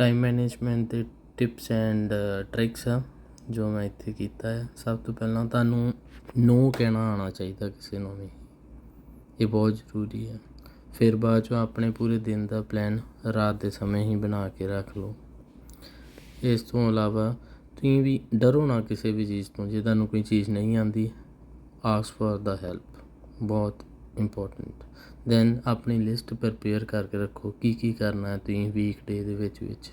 Time management ਦੇ tips and tricks ਆ, ਜੋ ਮੈਂ ਇੱਥੇ ਕੀਤਾ ਹੈ ਸਭ ਤੋਂ ਪਹਿਲਾਂ ਤੁਹਾਨੂੰ ਨੋ ਕਹਿਣਾ ਆਉਣਾ ਚਾਹੀਦਾ ਕਿਸੇ ਨੂੰ ਵੀ। ਇਹ ਬਹੁਤ ਜ਼ਰੂਰੀ ਹੈ ਫਿਰ ਬਾਅਦ ਚੋਂ ਆਪਣੇ ਪੂਰੇ ਦਿਨ ਦਾ ਪਲਾਨ ਰਾਤ ਦੇ ਸਮੇਂ ਹੀ ਬਣਾ ਕੇ ਰੱਖ ਲਓ। ਇਸ ਤੋਂ ਇਲਾਵਾ ਤੁਸੀਂ ਵੀ ਡਰੋ ਨਾ ਕਿਸੇ ਵੀ ਚੀਜ਼ ਤੋਂ, ਜੇ ਤੁਹਾਨੂੰ ਕੋਈ ਚੀਜ਼ ਨਹੀਂ ਆਉਂਦੀ ਆਸਕ ਫॉर ਦਾ ਹੈਲਪ ਬਹੁਤ ਇੰਪੋਰਟੈਂਟ ਦੈਨ ਆਪਣੀ ਲਿਸਟ ਪ੍ਰਪੇਅਰ ਕਰਕੇ ਰੱਖੋ ਕੀ ਕੀ ਕਰਨਾ ਤੁਸੀਂ ਵੀਕ ਡੇ ਦੇ ਵਿੱਚ ਵਿੱਚ।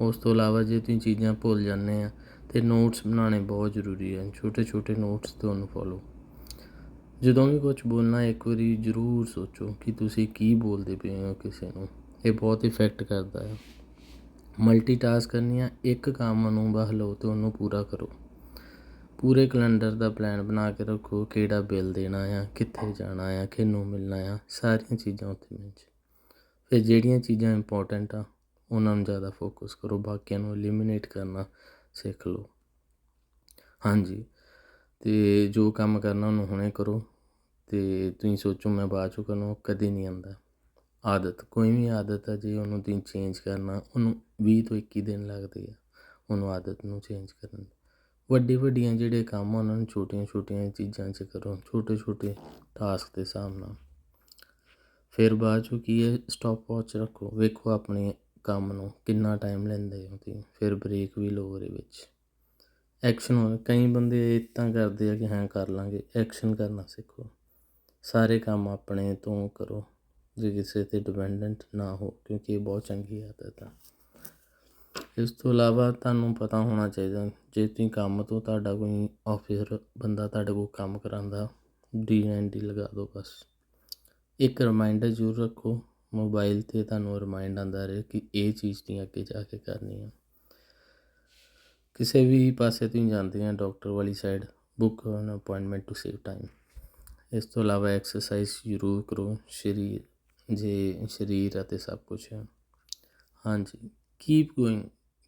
ਉਸ ਤੋਂ ਇਲਾਵਾ ਜੇ ਤੁਸੀਂ ਚੀਜ਼ਾਂ ਭੁੱਲ ਜਾਂਦੇ ਆ ਤੇ ਨੋਟਸ ਬਣਾਉਣੇ ਬਹੁਤ ਜ਼ਰੂਰੀ ਹਨ ਛੋਟੇ ਛੋਟੇ ਨੋਟਸ ਤੁਹਾਨੂੰ ਫੋਲੋ ਜਦੋਂ ਵੀ ਕੁਝ ਬੋਲਣਾ ਇੱਕ ਵਾਰੀ ਜ਼ਰੂਰ ਸੋਚੋ ਕਿ ਤੁਸੀਂ ਕੀ ਬੋਲਦੇ ਪਏ ਹੋ ਕਿਸੇ ਨੂੰ। ਇਹ ਬਹੁਤ ਇਫੈਕਟ ਕਰਦਾ ਹੈ ਮਲਟੀਟਾਸਕ ਕਰਨੀ ਆ, ਇੱਕ ਕੰਮ ਨੂੰ ਬਸ ਲਓ ਤੇ ਉਹਨੂੰ ਪੂਰਾ ਕਰੋ। ਪੂਰੇ ਕੈਲੰਡਰ ਦਾ ਪਲੈਨ ਬਣਾ ਕੇ ਰੱਖੋ ਕਿਹੜਾ ਬਿੱਲ ਦੇਣਾ ਆ, ਕਿੱਥੇ ਜਾਣਾ ਆ, ਕਿਹਨੂੰ ਮਿਲਣਾ ਆ, ਸਾਰੀਆਂ ਚੀਜ਼ਾਂ ਉੱਥੇ ਵਿੱਚ ਫਿਰ ਜਿਹੜੀਆਂ ਚੀਜ਼ਾਂ ਇੰਪੋਰਟੈਂਟ ਆ, ਉਹਨਾਂ ਨੂੰ ਜ਼ਿਆਦਾ ਫੋਕਸ ਕਰੋ, ਬਾਕੀਆਂ ਨੂੰ ਐਲੀਮੀਨੇਟ ਕਰਨਾ ਸਿੱਖ ਲਓ। ਹਾਂਜੀ, ਤੇ ਜੋ ਕੰਮ ਕਰਨਾ ਉਹਨੂੰ ਹੁਣੇ ਕਰੋ, ਤੇ ਤੁਸੀਂ ਸੋਚੋ ਮੈਂ ਬਾਅਦ ਚੋਂ ਕਰਨਾ, ਉਹ ਕਦੇ ਨਹੀਂ ਆਉਂਦਾ। ਆਦਤ, ਕੋਈ ਵੀ ਆਦਤ ਆ, ਜੇ ਉਹਨੂੰ ਤੁਸੀਂ ਚੇਂਜ ਕਰਨਾ, ਉਹਨੂੰ 20 ਤੋਂ 21 ਦਿਨ ਲੱਗਦੇ ਆ, ਉਹਨੂੰ ਆਦਤ ਨੂੰ ਚੇਂਜ ਕਰਨ ਨੂੰ ਵੱਡੇ ਵੱਡੀਆਂ ਜਿਹੜੇ ਕੰਮ ਆ, ਉਹਨਾਂ ਨੂੰ ਛੋਟੀਆਂ ਛੋਟੀਆਂ ਚੀਜ਼ਾਂ 'ਚ ਕਰੋ ਛੋਟੇ ਛੋਟੇ ਟਾਸਕ ਦੇ ਹਿਸਾਬ ਨਾਲ। ਫਿਰ ਬਾਅਦ ਚੋਂ ਕੀ ਹੈ ਸਟਾਪ ਵਾਚ ਰੱਖੋ। ਵੇਖੋ ਆਪਣੇ ਕੰਮ ਨੂੰ, ਕਿੰਨਾ ਟਾਈਮ ਲੈਂਦੇ ਹੋ ਤੁਸੀਂ, ਫਿਰ ਬ੍ਰੇਕ ਵੀ ਲਓ ਉਹਦੇ ਵਿੱਚ। ਐਕਸ਼ਨ ਹੋ ਕਈ ਬੰਦੇ ਇਤਾਂ ਕਰਦੇ ਆ ਕਿ ਹਾਂ, ਕਰ ਲਾਂਗੇ। ਐਕਸ਼ਨ ਕਰਨਾ ਸਿੱਖੋ। ਸਾਰੇ ਕੰਮ ਆਪਣੇ ਤੋਂ ਕਰੋ, ਜੇ ਕਿਸੇ ਤੇ ਡਿਪੈਂਡੈਂਟ ਨਾ ਹੋ, ਕਿਉਂਕਿ ਇਹ ਬਹੁਤ ਚੰਗੀ ਆਦਤ ਆ। ਇਸ ਤੋਂ ਇਲਾਵਾ ਤੁਹਾਨੂੰ ਪਤਾ ਹੋਣਾ ਚਾਹੀਦਾ, ਜੇ ਤੁਸੀਂ ਕੰਮ ਤੋਂ ਤੁਹਾਡਾ ਕੋਈ ਆਫਿਸਰ ਬੰਦਾ ਤੁਹਾਡੇ ਕੋਲ ਕੰਮ ਕਰਾਉਂਦਾ ਡੀ ਐਨ ਡੀ ਲਗਾ ਦਿਓ ਬਸ। ਇੱਕ ਰਿਮਾਈਂਡਰ ਜ਼ਰੂਰ ਰੱਖੋ ਮੋਬਾਈਲ ਤੇ ਤੁਹਾਨੂੰ ਰਿਮਾਈਂਡ ਆਉਂਦਾ ਰਹੇ ਕਿ ਇਹ ਚੀਜ਼ ਨਹੀਂ ਅੱਗੇ ਜਾ ਕੇ ਕਰਨੀ ਆ। ਕਿਸੇ ਵੀ ਪਾਸੇ ਤੁਸੀਂ ਜਾਂਦੇ ਆ ਡਾਕਟਰ ਵਾਲੀ side book an appointment to save time ਇਸ ਤੋਂ ਇਲਾਵਾ ਐਕਸਰਸਾਈਜ਼ ਜ਼ਰੂਰ ਕਰੋ, ਸਰੀਰ, ਜੇ ਸਰੀਰ ਅਤੇ ਸਭ ਕੁਝ ਹੈ ਹਾਂਜੀ ਕੀਪ ਗੋਇੰਗ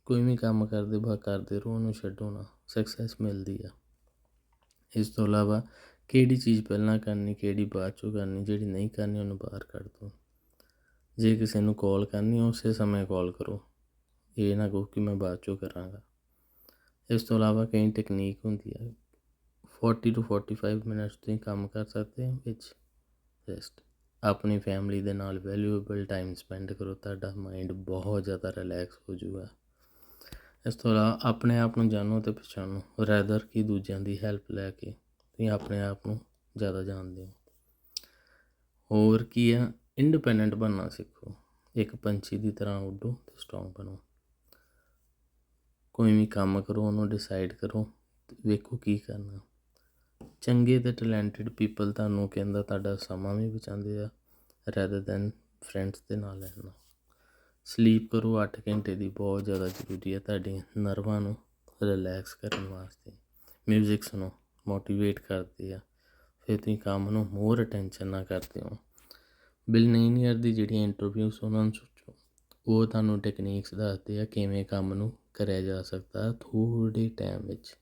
ਕੋਈ ਵੀ ਕੰਮ ਕਰਦੇ, ਬਾ ਕਰਦੇ ਰਹੋ, ਉਹਨੂੰ ਛੱਡੋ ਨਾ। ਸਕਸੈਸ ਮਿਲਦੀ ਆ। ਇਸ ਤੋਂ ਇਲਾਵਾ ਕਿਹੜੀ ਚੀਜ਼ ਪਹਿਲਾਂ ਕਰਨੀ, ਕਿਹੜੀ ਬਾਅਦ ਚੋਂ ਕਰਨੀ, ਜਿਹੜੀ ਨਹੀਂ ਕਰਨੀ, ਉਹਨੂੰ ਬਾਹਰ ਕੱਢ ਦਿਓ ਜੇ ਕਿਸੇ ਨੂੰ ਕਾਲ ਕਰਨੀ ਉਸੇ ਸਮੇਂ ਕਾਲ ਕਰੋ। ਇਹ ਨਾ ਕਹੋ ਕਿ ਮੈਂ ਬਾਅਦ ਚੋਂ ਕਰਾਂਗਾ। ਇਸ ਤੋਂ ਇਲਾਵਾ ਕਈ ਟੈਕਨੀਕ ਹੁੰਦੀ ਹੈ 40 ਤੋਂ 45 ਮਿੰਟਸ ਤੁਸੀਂ ਕੰਮ ਕਰ ਸਕਦੇ ਹੋ, ਵਿੱਚ ਰੈਸਟ ਆਪਣੀ ਫੈਮਿਲੀ ਦੇ ਨਾਲ ਵੈਲਿਊਏਬਲ ਟਾਈਮ ਸਪੈਂਡ ਕਰੋ। ਤੁਹਾਡਾ ਮਾਈਂਡ ਬਹੁਤ ਜ਼ਿਆਦਾ ਰਿਲੈਕਸ ਹੋ ਜਾਊਗਾ। ਇਸ ਤੋਂ ਇਲਾਵਾ ਆਪਣੇ ਆਪ ਨੂੰ ਜਾਣੋ ਅਤੇ ਪਛਾਣੋ ਰੈਦਰ ਕੀ ਦੂਜਿਆਂ ਦੀ ਹੈਲਪ ਲੈ ਕੇ ਤੁਸੀਂ ਆਪਣੇ ਆਪ ਨੂੰ ਜ਼ਿਆਦਾ ਜਾਣਦੇ ਹੋ। ਹੋਰ ਕੀ ਆ? ਇੰਡੀਪੈਂਡੈਂਟ ਬਣਨਾ ਸਿੱਖੋ। ਇੱਕ ਪੰਛੀ ਦੀ ਤਰ੍ਹਾਂ ਉੱਡੋ ਤੇ ਸਟਰੋਂਗ ਬਣੋ। ਕੋਈ ਵੀ ਕੰਮ ਕਰੋ, ਉਹਨੂੰ ਡਿਸਾਈਡ ਕਰੋ ਤੇ ਵੇਖੋ ਕੀ ਕਰਨਾ। ਚੰਗੇ ਤੇ ਟੈਲੈਂਟਡ ਪੀਪਲ ਤੁਹਾਨੂੰ ਕਹਿੰਦਾ ਤੁਹਾਡਾ ਸਮਾਂ ਵੀ ਬਚਾਉਂਦੇ ਆ ਰੈਦਰ ਦੈਨ ਫਰੈਂਡਸ ਦੇ ਨਾਲ ਰਹਿਣਾ। ਸਲੀਪ ਕਰੋ 8 ਘੰਟੇ ਦੀ ਬਹੁਤ ਜ਼ਿਆਦਾ ਜ਼ਰੂਰੀ ਹੈ ਤੁਹਾਡੇ ਨਰਵਾਂ ਨੂੰ ਰਿਲੈਕਸ ਕਰਨ ਵਾਸਤੇ। 뮤직 ਸੁਣੋ ਮੋਟੀਵੇਟ ਕਰਦੇ ਆ। ਫਿਰ ਤੁਸੀਂ ਕੰਮ ਨੂੰ ਮੋਰ ਅਟੈਂਸ਼ਨ ਨਾਲ ਕਰਦੇ ਹੋ। ਬਿਲਨੇਨੀਅਰ ਦੀ ਜਿਹੜੀਆਂ ਇੰਟਰਵਿਊਸ ਉਹਨਾਂ ਨੂੰ ਸੋਚੋ। ਉਹ ਤੁਹਾਨੂੰ ਟੈਕਨੀਕਸ ਦੱਸਦੇ ਆ ਕਿਵੇਂ ਕੰਮ ਨੂੰ ਕਰਿਆ ਜਾ ਸਕਦਾ ਥੋੜੇ ਟਾਈਮ ਵਿੱਚ।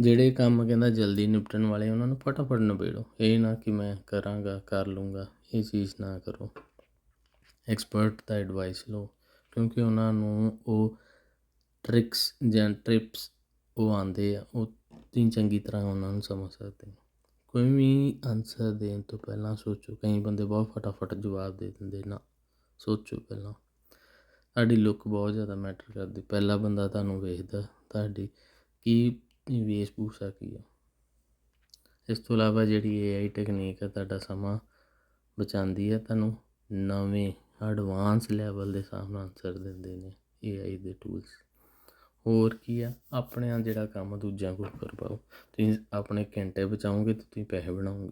ਜਿਹੜੇ ਕੰਮ ਕਹਿੰਦਾ ਜਲਦੀ ਨਿਪਟਣ ਵਾਲੇ ਉਹਨਾਂ ਨੂੰ ਫਟਾਫਟ ਨਿਬੇੜੋ। ਇਹ ਨਾ ਕਿ ਮੈਂ ਕਰਾਂਗਾ, ਕਰ ਲੂੰਗਾ, ਇਹ ਚੀਜ਼ ਨਾ ਕਰੋ। ਐਕਸਪਰਟ ਦਾ ਐਡਵਾਈਸ ਲਓ, ਕਿਉਂਕਿ ਉਹਨਾਂ ਨੂੰ ਉਹ ਟ੍ਰਿਕਸ ਜਾਂ ਟ੍ਰਿਪਸ ਉਹ ਆਉਂਦੇ ਆ, ਉਹ ਤੁਸੀਂ ਚੰਗੀ ਤਰ੍ਹਾਂ ਉਹਨਾਂ ਨੂੰ ਸਮਝ ਸਕਦੇ ਹੋ। ਕੋਈ ਵੀ ਆਨਸਰ ਦੇਣ ਤੋਂ ਪਹਿਲਾਂ ਸੋਚੋ, ਕਈ ਬੰਦੇ ਬਹੁਤ ਫਟਾਫਟ ਜਵਾਬ ਦੇ ਦਿੰਦੇ ਨਾ ਸੋਚੋ ਪਹਿਲਾਂ। ਤੁਹਾਡੀ ਲੁੱਕ ਬਹੁਤ ਜ਼ਿਆਦਾ ਮੈਟਰ ਕਰਦੀ। ਪਹਿਲਾ ਬੰਦਾ ਤੁਹਾਨੂੰ ਵੇਖਦਾ, ਤੁਹਾਡੀ ਕੀ ਵੇਸ਼ਭੂਸ਼ਾ ਕੀ ਆ। ਇਸ ਤੋਂ ਇਲਾਵਾ ਜਿਹੜੀ ਏਆਈ ਟੈਕਨੀਕ ਹੈ ਤੁਹਾਡਾ ਸਮਾਂ ਬਚਾਉਂਦੀ ਹੈ ਤੁਹਾਨੂੰ ਨਵੇਂ ਐਡਵਾਂਸ ਲੈਵਲ ਦੇ ਹਿਸਾਬ ਨਾਲ ਆਨਸਰ ਦਿੰਦੇ ਨੇ ਏਆਈ ਦੇ ਟੂਲਸ ਹੋਰ ਕੀ ਆ? ਆਪਣੇ ਆ ਜਿਹੜਾ ਕੰਮ ਦੂਜਿਆਂ ਕੋਲ ਕਰਵਾਓ ਤੁਸੀਂ ਆਪਣੇ ਘੰਟੇ ਬਚਾਓਗੇ ਤੇ ਤੁਸੀਂ ਪੈਸੇ ਬਣਾਓਗੇ।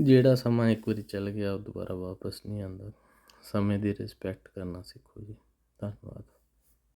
ਜਿਹੜਾ ਸਮਾਂ ਇੱਕ ਵਾਰੀ ਚੱਲ ਗਿਆ, ਉਹ ਦੁਬਾਰਾ ਵਾਪਸ ਨਹੀਂ ਆਉਂਦਾ। ਸਮੇਂ ਦੀ ਰਿਸਪੈਕਟ ਕਰਨਾ ਸਿੱਖੋ ਜੀ। ਧੰਨਵਾਦ।